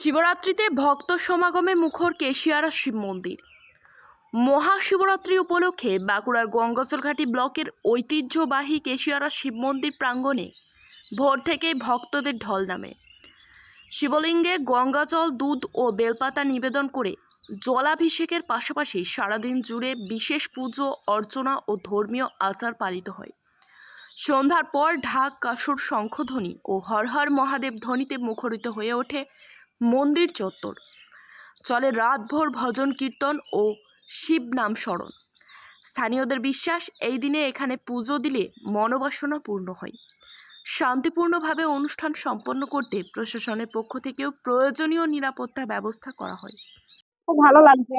শিবরাত্রিতে ভক্ত সমাগমে মুখর কেশিয়ারা শিব মন্দির। মহাশিবরাত্রি উপলক্ষে বাঁকুড়ার গঙ্গাচলঘাটি ব্লকের ঐতিহ্যবাহী কেশিয়ারা শিব মন্দির প্রাঙ্গণে ভোর থেকেই ভক্তদের ঢল নামে। শিবলিঙ্গে গঙ্গাজল, দুধ ও বেলপাতা নিবেদন করে জলাভিষেকের পাশাপাশি সারাদিন জুড়ে বিশেষ পুজো, অর্চনা ও ধর্মীয় আচার পালিত হয়। সন্ধ্যার পর ঢাক, কাসুর, শঙ্খধ্বনি ও হর হর মহাদেব ধ্বনিতে মুখরিত হয়ে ওঠে মন্দির চত্বর। চলে রাতভর ভজন, কীর্তন ও শিব নাম স্মরণ। স্থানীয়দের বিশ্বাস, এই দিনে এখানে পুজো দিলে মনোবাসনা পূর্ণ হয়। শান্তিপূর্ণভাবে অনুষ্ঠান সম্পন্ন করতে প্রশাসনের পক্ষ থেকেও প্রয়োজনীয় নিরাপত্তা ব্যবস্থা করা হয়। খুব ভালো লাগছে?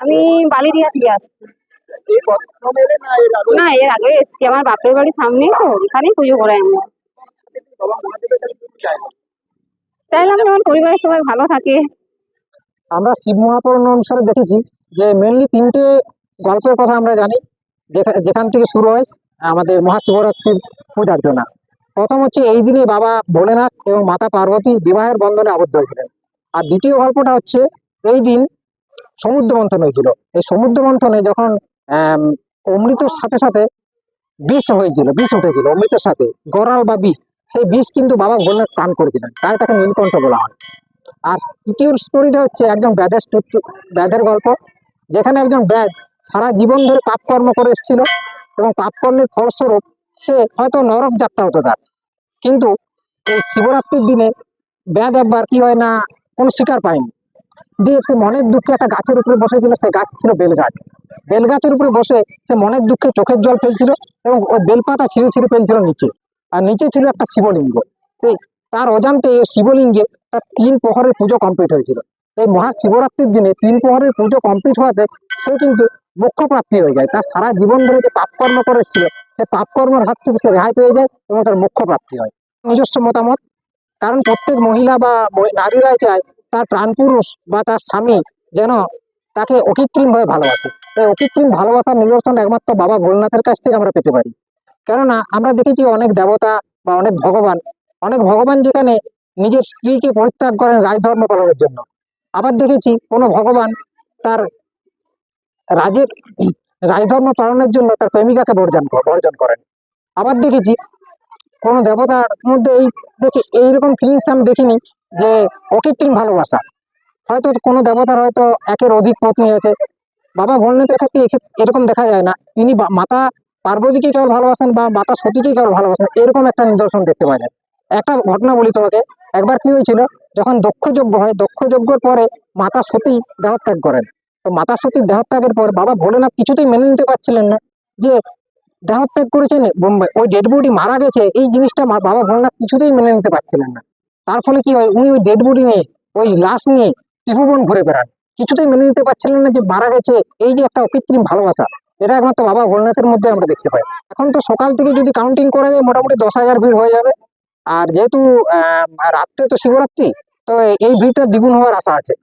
আমি বালিদিয়া থেকে আসছি। না, এর আগে? এসছি। আমার বাপের বাড়ির সামনেই তো এখানেই পুজো করে আমি চাইলাম আমার পরিবারের সবাই ভালো থাকে। আমরা শিব মহাপুরাণ অনুসারে দেখেছি যে মেনলি তিনটে গল্পের কথা আমরা জানি। যেখা- যেখান থেকে শুরু হয় আমাদের মহাশিবরাত্রির পূজার্চনা। প্রথম হচ্ছে এই দিনে বাবা ভোলেনাথ এবং মাতা পার্বতী বিবাহের বন্ধনে আবদ্ধ হয়েছিলেন। আর দ্বিতীয় গল্পটা হচ্ছে এই দিন সমুদ্র মন্থন হয়েছিল। এই সমুদ্র মন্থনে যখন অমৃতর সাথে সাথে বিষ হয়েছিল, বিষ উঠেছিল অমৃতের সাথে গরাল বা বিষ। সেই বিষ কিন্তু বাবা ভোলেনাথ পান করেছিলেন তাই তাকে নীলকণ্ঠ বলা হয়। আর তৃতীয় স্টোরিটা হচ্ছে একজন ব্যাধের ব্যাধের গল্প, যেখানে একজন ব্যাধ সারা জীবন ধরে পাপকর্ম করে এসেছিল এবং পাপকর্মের ফলস্বরূপ সে হয়তো নরক যাত্রা হতো তার। কিন্তু এই শিবরাত্রির দিনে ব্যাধ একবার কি হয় না, কোনো শিকার পায়নি। দিয়ে সে মনের দুঃখে একটা গাছের উপরে বসেছিল, সে গাছ ছিল বেল গাছ বেল গাছের উপরে বসে সে মনের দুঃখে চোখের জল ফেলছিল এবং ওই বেলপাতা ছিঁড়ে ছিঁড়ে ফেলছিল নিচে। আর নিচে ছিল একটা শিবলিঙ্গ। সেই তার অজান্তে শিবলিঙ্গে তার তিন প্রহরের পুজো কমপ্লিট হয়েছিল। এই মহাশিবরাত্রির দিনে তিন প্রহরের পুজো কমপ্লিট হওয়াতে সে কিন্তু মোক্ষ প্রাপ্তি হয়ে যায়। তার সারা জীবন ধরে যে পাপকর্ম করেছিল, সে পাপকর্মের হাত থেকে সে রেহাই পেয়ে যায় এবং তার মোক্ষ প্রাপ্তি হয়। নিজস্ব মতামত? কারণ প্রত্যেক মহিলা বা নারীরাই চায় তার প্রাণপুরুষ বা তার স্বামী যেন তাকে অকৃত্রিমভাবে ভালোবাসে। এই অকৃত্রিম ভালোবাসার নিদর্শন একমাত্র বাবা ভোলনাথের কাছ থেকে আমরা পেতে পারি। কেননা আমরা দেখেছি অনেক দেবতা বা অনেক ভগবান অনেক ভগবান যেখানে নিজের স্ত্রীকে পরিত্যাগ করেন রাজধর্ম পালনের জন্য। আবার দেখেছি কোনো ভগবান তার রাজের রাজধর্ম পালনের জন্য তার প্রেমিকাকে বর্জন বর্জন করেন। আবার দেখেছি কোনো দেবতার মধ্যে এই দেখে এইরকম ফিলিংস আমি দেখিনি যে অকৃত্রিম ভালোবাসা। হয়তো কোনো দেবতার হয়তো একের অধিক পত্নী আছে। বাবা ভোলনাথের ক্ষেত্রে এরকম দেখা যায় না। তিনি মাতা পার্বতীকে কেবল ভালোবাসেন বা মাতা সতীকে কেবল ভালোবাসেন, এরকম একটা নিদর্শন দেখতে পাওয়া যায়। একটা ঘটনা বলি তোমাকে। একবার কি হয়েছিল, যখন দক্ষ যজ্ঞ হয় দক্ষ যজ্ঞের পরে মাতা সতী দেহত্যাগ করেন। তো মাতা সতীর দেহত্যাগের পর বাবা ভোলেনাথ কিছুতেই মেনে নিতে পারছিলেন না যে দেহত্যাগ করেছেন ওই ডেড বডি মারা গেছে, এই জিনিসটা বাবা ভোলেনাথ কিছুতেই মেনে নিতে পারছিলেন না। তার ফলে কি হয়, উনি ওই ডেড বডি নিয়ে, ওই লাশ নিয়ে ত্রিভুবন ঘুরে বেড়ান। কিছুতেই মেনে নিতে পারছিলেন না যে মারা গেছে, এই যে একটা অকৃত্রিম ভালোবাসা। এটা একমাত্র বাবা ভোলনাথের মধ্যে আমরা দেখতে পাই। এখন তো সকাল থেকে যদি কাউন্টিং করা যায়, মোটামুটি দশ হাজার ভিড় হয়ে যাবে। আর যেহেতু রাত্রে তো শিবরাত্রি, তো এই ভিড়টা দ্বিগুণ হওয়ার আশা আছে।